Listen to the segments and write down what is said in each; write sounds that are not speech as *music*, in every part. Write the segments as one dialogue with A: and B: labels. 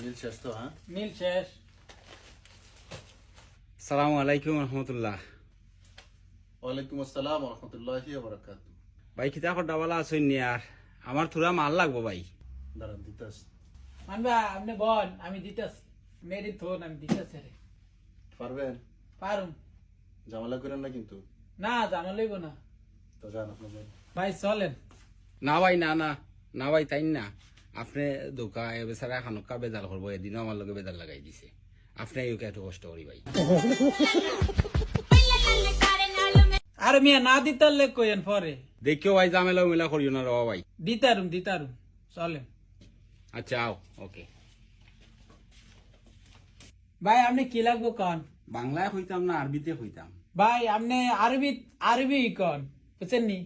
A: মিল শেষ তো হ্যাঁ?
B: মিল শেষ।
C: সালামু আলাইকুম রহমতুল্লাহ।
A: ওয়ালাইকুম আসসালাম রহমতুল্লাহি বরকাত।
C: ভাই কিতা ডাবালা আছেন নি আর? আমার থোড়া মাল লাগবো ভাই।
A: দাঁড়ান দিতাস।
B: মানবা আপনি বল আমি দিতেছি। মেরি থোন আমি দিতেছি রে
A: পারবেন?
B: পারুম।
A: ঝামেলা করেন না কিন্তু?
B: না জামা লইব না।
A: তো যান আপনাদের
B: ভাই চলেন।
C: না ভাই না না। না ভাই তাই না? আপনি দোকা এ বেচারা খানকা বেজাল করব এদিনও আমার লগে বেজাল লাগাই দিছে। আপনি ইউকে এত কষ্ট করি ভাই?
B: আর মিয়া না দিতারলে কইেন পরে।
C: দেখিও ভাই জামেলা উমেলা করিও না রবা ভাই।
B: দিতারুম দিতারুম। চলেন।
C: আচ্ছা আও ওকে।
B: ভাই আপনি কি লাগবো কন?
C: বাংলায় হইতাম না আরবিতে হইতাম।
B: ভাই আপনি আরবি আরবি কন বুঝছেন নি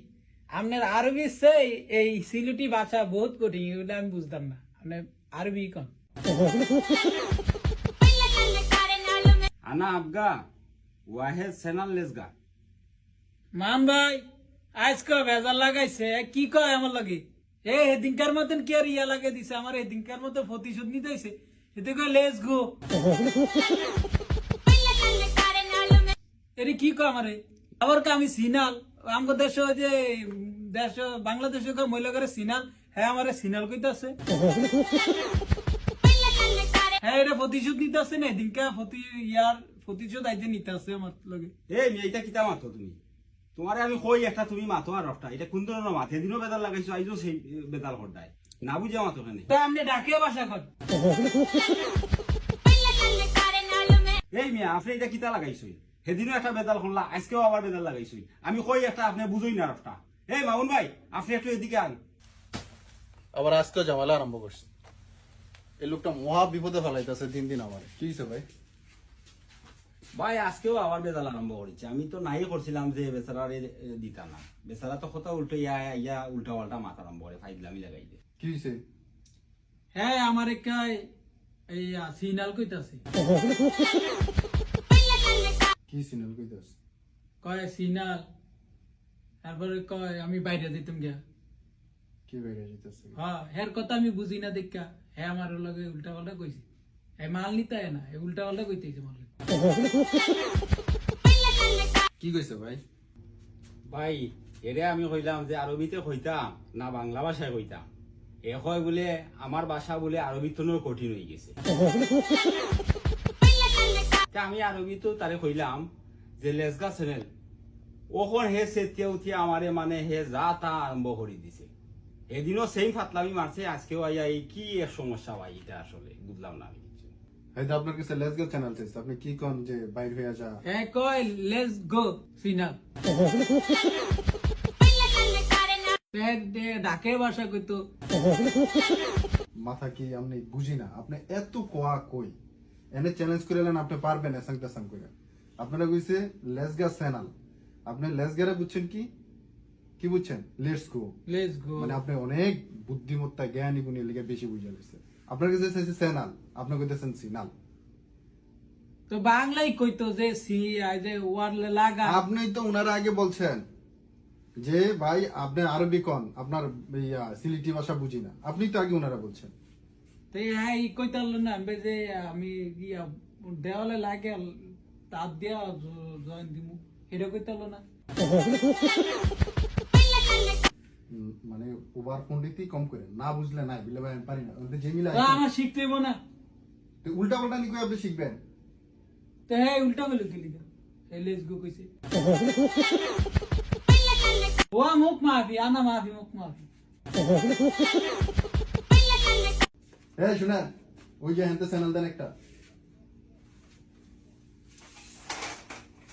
B: আপনার আরবি সেই এই সিলুটি ভাষা বহুত কঠিন এগুলো আমি বুঝতাম না। আপনি আরবি কন?
C: আনা আবগা ওয়াহেদ সেনাল লেসগা
B: মান ভাই আজকে ভেজাল লাগাইছে কি কয় আমার লাগে? এ হেদিনকার মতন কি আর ইয়া লাগে দিছে? আমার হেদিনকার মতো প্রতিশোধ নিতে হইছে। এতে কয় লেস গো। *laughs* এরি কি কয় আমারে? আবার আমি সিনাল আমগো দেশ যে দেশ বাংলাদেশ মহিলা করে সিনাল হ্যাঁ আমারে সিনাল কইতাছে। হ্যাঁ এটা প্রতিশোধ নিতে আসছে না এদিনকা প্রতি ইয়ার প্রতিশোধ আইতে নিতে আসছে আমার লগে।
C: এই মেয়ে এটা কিতা মাতো তুমি? তোমারে আমি কই একটা তুমি মাতো আর রফটা। এটা কোন ধরনের মাথে দিনও বেদাল লাগাইছো আইজো সেই বেদাল হরদায় না বুঝা মাতো কেনে
B: তা আপনি ডাকিয়ে বাসা কর *laughs*
C: এই মিয়া আপনি এটা কিতা লাগাইছই? সেদিনও একটা বেদাল শুনলা আজকেও আবার বেদাল লাগাইছই আমি কই একটা আপনি বুঝই না রফটা এই মামুন ভাই আপনি একটু এদিকে আন।
A: আবার আজকেও ঝামেলা আরম্ভ করছে। এই লোকটা মহা বিপদে ফেলাইতেছে দিন দিন আমার। কি হয়েছে ভাই?
C: ভাই আজকেও আবার বেদাল আরম্ভ করেছে। আমি তো নাই করছিলাম যে বেচারার দিতা না। বেচারা তো কথা উল্টো ইয়া ইয়া উল্টা পাল্টা মাথা আরম্ভ করে ফাইদলামি লাগাই দে।
A: কি হয়েছে
B: হ্যাঁ আমার একাই এই আ, সিনাল কইতাছে। *laughs*
A: কি সিনাল কইতাস
B: কয় সিনাল। তারপরে কয় আমি বাইরে দিতাম গিয়া।
A: কি বেড়ে যেতেছে
B: হ্যাঁ হের কথা আমি বুঝি না দেখা। হ্যাঁ আমার লগে উল্টা পাল্টা কইছে। হ্যাঁ মাল নিতে হয় না এ উল্টা পাল্টা কইতেছে মাল
A: কি কইছে ভাই?
C: ভাই এরে আমি কইলাম যে আরবিতে কইতাম না বাংলা ভাষায় কইতাম। এ কয় বলে আমার ভাষা বলে আরবির তো কঠিন হয়ে গেছে। তা আমি আরবি তো তারে কইলাম যে লেসগা চ্যানেল ওখন হে সেতিয়া উঠিয়া আমারে মানে হে যা তা আরম্ভ করে দিছে। এদিনও সেম ফাতলামি মারছে আজকেও আইয়া এই কি এক সমস্যা ভাই এটা আসলে বুঝলাম না আমি কিছু।
D: আপনার কাছে লেসগো চ্যানেল চাইছে আপনি কি কোন যে বাইর হয়ে যা?
B: হ্যাঁ কয় লেটস গো সিনাল ডাকে ভাষা কইতো।
D: মাথা কি আপনি বুঝি না আপনি এত কোয়া কই? এনে চ্যালেঞ্জ করে এলেন আপনি পারবেন এসাং টেসাং করে। আপনারা কইছে লেসগা চ্যানেল আপনি লেস লেসগারে বুঝছেন কি? কি বুঝছেন? Let's go.
B: Let's go.
D: মানে আপনি অনেক বুদ্ধিমত্তা জ্ঞানী গুণী লিগে বেশি বুঝে গেছে আপনার কাছে চাইছে চ্যানেল আপনি কইতেছেন সিনাল।
B: তো বাংলাই কইতো যে সি আই যে ওয়ার লাগা।
D: আপনি তো ওনারা আগে বলছেন যে ভাই আপনি আরবি কন আপনার সিলিটি ভাষা বুঝি না। আপনি তো আগে ওনারা বলছেন।
B: তো হ্যাঁ ই কইতাল না আমি যে আমি ইয়া দেওয়ালে লাগে তার দিয়া জয়েন দিমু। এটা কইতাল না?
D: মানে ওভার পন্ডিতই কম করে না বুঝলে নাই বুঝলে ভাই আমি পারি না। যে মিলে
B: তো। আমার শিখতে না।
D: উল্টা পাল্টা নিয়ে আপনি শিখবেন?
B: তো হ্যাঁ উল্টা গেল গেলি এই লেটস গো কইছে। ও মুখ মাফি আনা মাফি মুখ মাফি।
D: হ্যাঁ শুনেন ওই যে হেনতে চ্যানেল দেন একটা।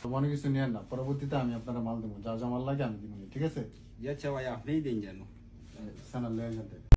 A: তোমার কিছু নিয়েন না পরবর্তীতে আমি আপনারা মাল দেবো। যা যা মাল লাগে আমি দিব ঠিক আছে?
C: আচ্ছা ভাই আপনিই দিন জানো
D: চ্যানেল লেগে